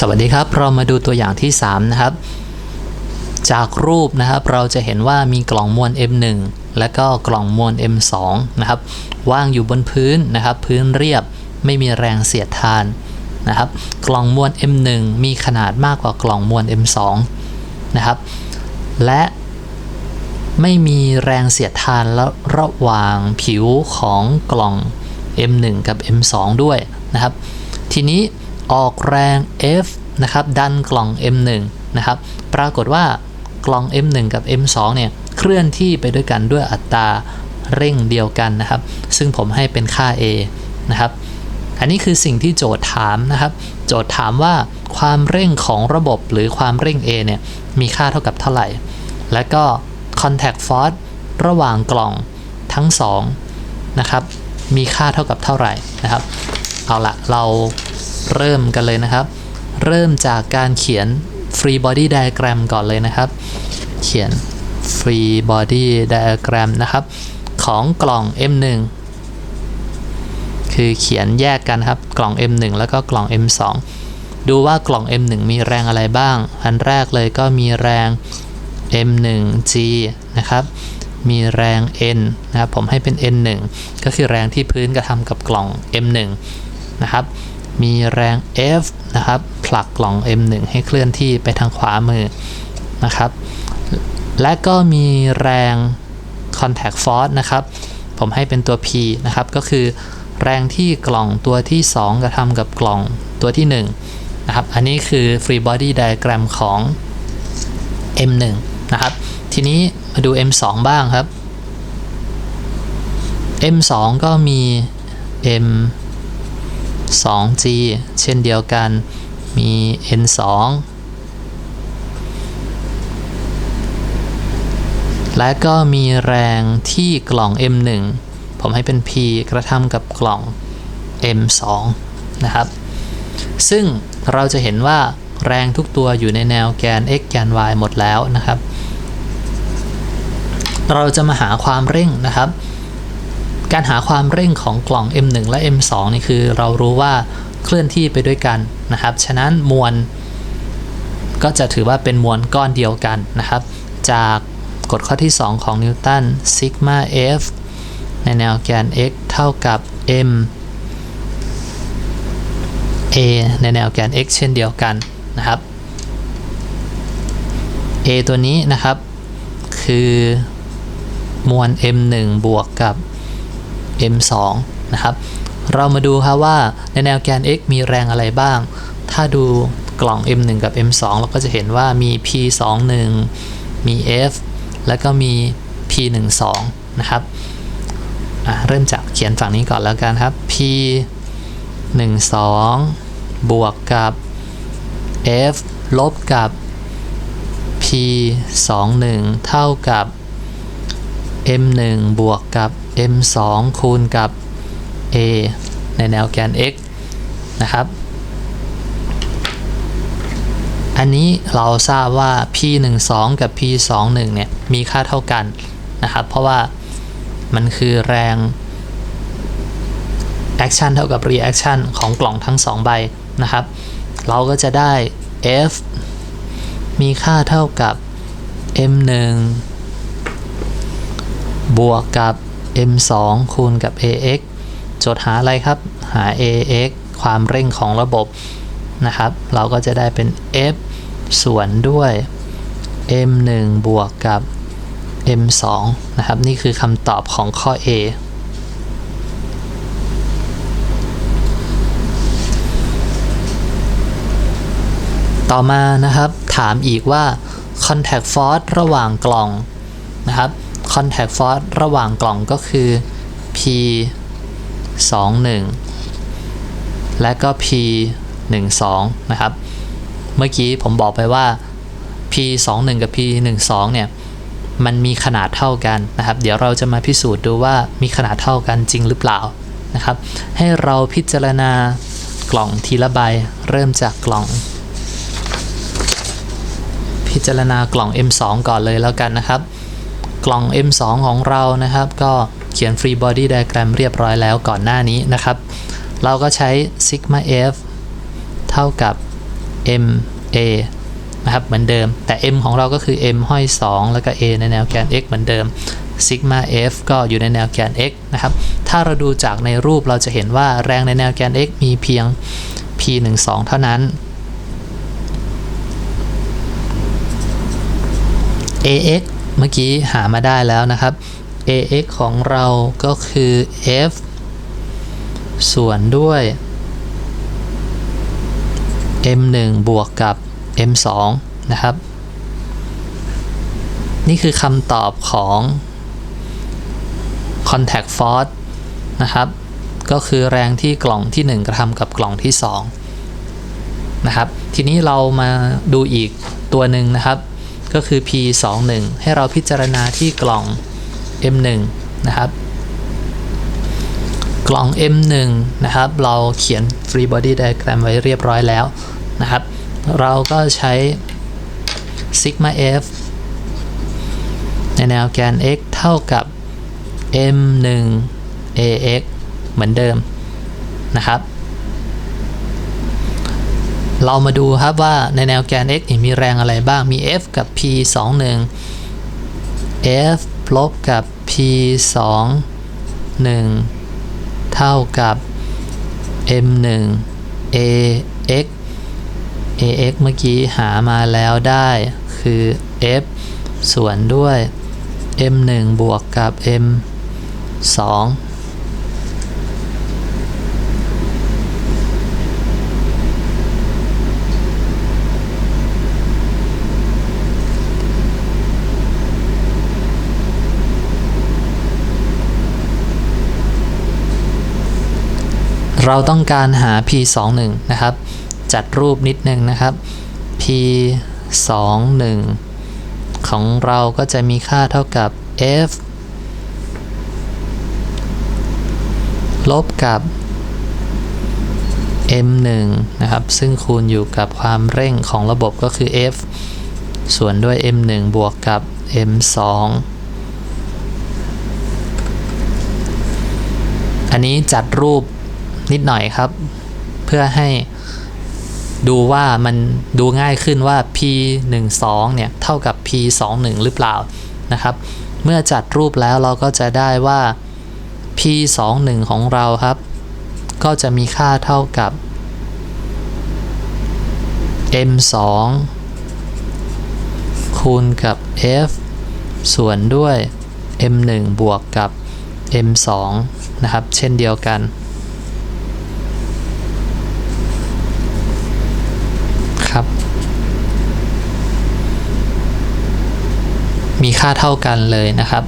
สวัสดีครับเรามาดูตัวอย่างที่ 3 นะครับ จากรูปนะครับเราจะเห็นว่ามีกล่องมวล M1 และก็กล่องมวล M2 นะครับว่างอยู่บนพื้นนะครับพื้นเรียบไม่มีแรงเสียดทานนะครับกล่องมวล M1 มีขนาดมากกว่ากล่องมวล M2 นะครับและไม่มีแรงเสียดทานและระหว่างผิวของกล่อง M1 กับ M2 ด้วยนะครับ ทีนี้ ออกแรง F นะครับดันกล่อง M1 นะครับปรากฏว่ากล่อง M1 กับ M2 เนี่ยเคลื่อนที่ไปด้วยกันด้วยอัตราเร่งเดียวกันนะครับ ซึ่งผมให้เป็นค่า A นะครับอันนี้คือสิ่งที่โจทย์ถามนะครับ โจทย์ถามว่าความเร่งของระบบหรือความเร่ง A เนี่ยมีค่าเท่ากับเท่าไหร่ และก็ contact force ระหว่างกล่องทั้งสองนะครับมีค่าเท่ากับเท่าไหร่นะครับ เอาละเรา เริ่มกันเลยนะครับ เริ่มจากการเขียน free body diagram ก่อนเลยนะครับ เขียน free body diagram นะครับ ของกล่อง M1 คือเขียนแยกกันครับ กล่อง M1 แล้วก็กล่อง M2 ดูว่ากล่อง M1 มีแรงอะไรบ้าง อันแรกเลยก็มีแรง M1G นะครับ มีแรง N นะครับ ผมให้เป็น N1 ก็คือแรงที่พื้นกระทำกับกล่อง M1 นะครับ มีแรง F นะครับ ผลักกล่อง M1 ให้เคลื่อนที่ไปทางขวามือนะครับ และก็มีแรง contact force นะครับ ผมให้เป็นตัว P นะครับ ก็คือแรงที่กล่องตัวที่ 2 กระทำกับกล่องตัวที่ 1 นะครับ อันนี้คือ free body diagram ของ M1 นะครับ ทีนี้มาดู M2 บ้างครับ M2 ก็มี M 2G เช่นเดียวกันมี N2 และก็มีแรงที่กล่อง M1 ผมให้เป็น P กระทำกับกล่อง M2 นะครับ ซึ่งเราจะเห็นว่าแรงทุกตัวอยู่ในแนวแกน x แกน y หมดแล้วนะครับ เราจะมาหาความเร่งนะครับ การหาความเร่งของกล่อง M1 และ M2 นี่คือเรารู้ว่าเคลื่อนที่ไปด้วยกันนะครับ ฉะนั้นมวลก็จะถือว่าเป็นมวลก้อนเดียวกันนะครับ จากกฎข้อที่ 2 ของนิวตันซิกมา F ในแนวแกน x เท่ากับ m a ในแนวแกน x เช่นเดียวกันนะครับ a ตัวนี้นะครับ คือมวล m1 บวกกับ M2 นะครับเรามาดูครับว่าในแนวแกน x มีแรงอะไรบ้าง ถ้าดูกล่อง M1 กับ M2 เราก็จะเห็นว่ามี P21 มี F แล้วก็มี P12 นะครับเริ่มจากเขียนฝั่งนี้ก่อนแล้วกันครับ P12 บวกกับ F ลบกับ P21 เท่ากับ m1 บวกกับ m2 คูณกับ a ในแนวแกน x นะครับ อันนี้เราทราบว่า p12 กับ p21 เนี่ยมีค่าเท่ากันนะครับ เพราะว่ามันคือแรงแอคชั่นเท่ากับรีแอคชั่นของกล่องทั้ง 2 ใบนะครับ เราก็จะได้ f มีค่าเท่ากับ m1 บวกกับ M2 คูณกับ AX โจทย์หาอะไรครับ หา AX ความเร่งของระบบนะครับ เราก็จะได้เป็น F ส่วนด้วย M1 บวกกับ M2 นะครับ นี่คือคำตอบของข้อ A ต่อมานะครับ ถามอีกว่า contact force ระหว่างกล่องนะครับ contact force ระหว่างกล่องก็คือ P 2 1และก็ P 1 2นะครับ เมื่อกี้ผมบอกไปว่า P 2 1กับ P 1 2เนี่ย มันมีขนาดเท่ากันนะครับ เดี๋ยวเราจะมาพิสูจน์ดูว่ามีขนาดเท่ากันจริงหรือเปล่านะครับ ให้เราพิจารณากล่องทีละใบ เริ่มจากกล่องพิจารณากล่อง M2 ก่อนเลยแล้วกันนะครับ กล่อง M2 ของเรานะครับ ก็เขียน free body diagram เรียบร้อยแล้วก่อนหน้านี้นะครับ เราก็ใช้ sigma f เท่ากับ m a นะครับ เหมือนเดิม แต่ m ของเราก็คือ m ห้อย 2 แล้วก็ a ในแนวแกน x เหมือนเดิมซิกมา f ก็อยู่ในแนวแกน x นะครับ ถ้าเราดูจากในรูปเราจะเห็นว่าแรงในแนวแกน x มีเพียง p 1 2เท่านั้น ax เมื่อกี้หามาได้แล้วนะครับ ax ของเราก็คือ f ส่วนด้วย m1 บวกกับ m2 นะครับ นี่คือคำตอบของ contact force นะครับ ก็คือแรงที่กล่องที่ 1 กระทำกับกล่องที่ 2 นะครับ ทีนี้เรามาดูอีกตัวหนึ่งนะครับ ก็คือ P21 ให้เราพิจารณาที่กล่อง M1 นะครับ กล่อง M1 นะครับ เราเขียน free body diagram ไว้เรียบร้อยแล้วนะครับ เราก็ใช้ sigma f ในแนวแกน x เท่ากับ m1 ax เหมือนเดิมนะครับ เรามาดูครับว่าในแนวแกน x มีแรงอะไรบ้างมี f กับ p 2 1 f ลบกับ p 2 1เท่ากับ m 1 ax ax เมื่อกี้หามาแล้วได้คือ f ส่วนด้วย m 1บวกกับ m 2 เราต้องการหา p 2 1นะครับ จัดรูปนิดนึงนะครับ p 2 1ของเราก็จะมีค่าเท่ากับ f ลบกับ m 1 นะครับ ซึ่งคูณอยู่กับความเร่งของระบบก็คือ f ส่วนด้วย m 1 บวกกับ m 2 อันนี้จัดรูป นิดหน่อยครับ เพื่อให้ดูว่ามันดูง่ายขึ้นว่า p 1 2เนี่ยเท่ากับ p 2 1หรือเปล่านะครับ เมื่อจัดรูปแล้วเราก็จะได้ว่า p 2 1ของเราครับ ก็จะมีค่าเท่ากับ m 2คูณกับ f ส่วนด้วย m 1บวกกับ m 2นะครับ เช่นเดียวกัน ครับ มีค่าเท่ากันเลยนะครับ